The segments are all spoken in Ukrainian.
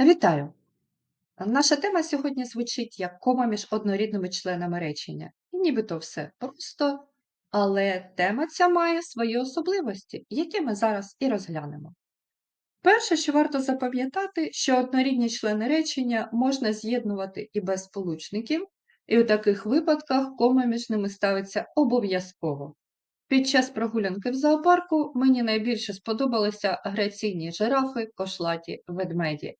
Вітаю! Наша тема сьогодні звучить як кома між однорідними членами речення. І нібито все просто, але тема ця має свої особливості, які ми зараз і розглянемо. Перше, що варто запам'ятати, що однорідні члени речення можна з'єднувати і без сполучників, і у таких випадках кома між ними ставиться обов'язково. Під час прогулянки в зоопарку мені найбільше сподобалися граційні жирафи, кошлаті ведмеді.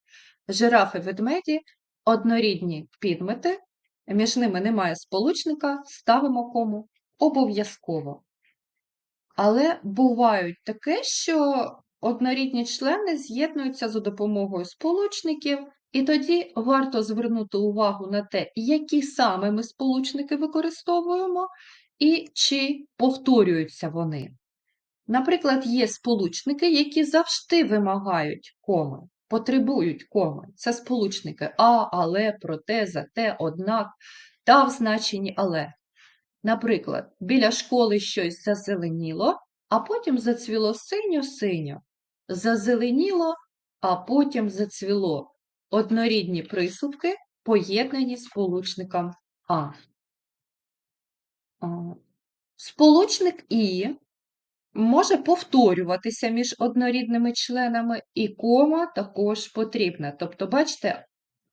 Жирафи-ведмеді однорідні підмети, між ними немає сполучника, ставимо кому обов'язково. Але бувають таке, що однорідні члени з'єднуються за допомогою сполучників, і тоді варто звернути увагу на те, які саме ми сполучники використовуємо, і чи повторюються вони. Наприклад, є сполучники, які завжди вимагають коми, потребують коми. Це сполучники а, але, проте, зате, однак, та в значенні але. Наприклад, біля школи щось зазеленіло, а потім зацвіло синьо-синьо. Зазеленіло, а потім зацвіло. Однорідні присудки поєднані сполучником А. Сполучник І може повторюватися між однорідними членами, і кома також потрібна. Тобто, бачите,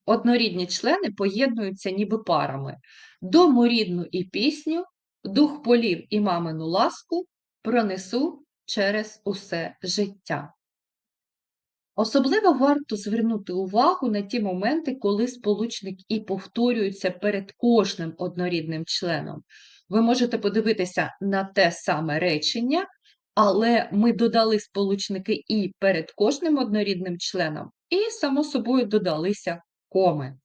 однорідні члени поєднуються ніби парами. Дому рідну і пісню, дух полів і мамину ласку пронесу через усе життя. Особливо варто звернути увагу на ті моменти, коли сполучник і повторюється перед кожним однорідним членом. Ви можете подивитися на те саме речення, але ми додали сполучники і перед кожним однорідним членом, і, само собою, додалися коми.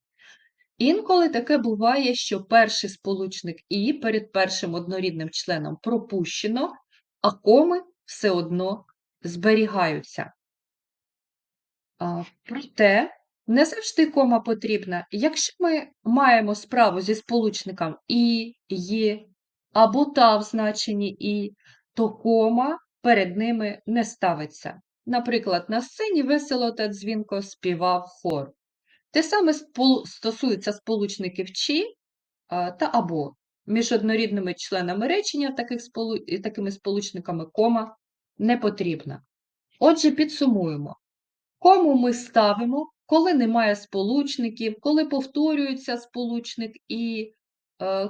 Інколи таке буває, що перший сполучник і перед першим однорідним членом пропущено, а коми все одно зберігаються. Проте не завжди кома потрібна. Якщо ми маємо справу зі сполучником і, є, або та в значенні і, то кома перед ними не ставиться. Наприклад, на сцені весело та дзвінко співав хор. Те саме стосується сполучників чи та або. Між однорідними членами речення таких сполу... такими сполучниками кома не потрібна. Отже, підсумуємо. Кому ми ставимо, коли немає сполучників, коли повторюється сполучник і,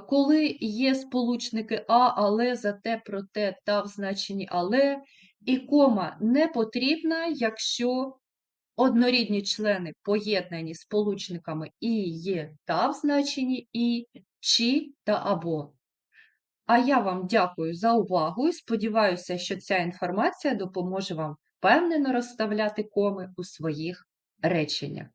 коли є сполучники а, але, зате, проте, та в значенні але, і кома не потрібна, якщо однорідні члени поєднані сполучниками і є та в значенні і, чи та або. А я вам дякую за увагу і сподіваюся, що ця інформація допоможе вам впевнено розставляти коми у своїх реченнях.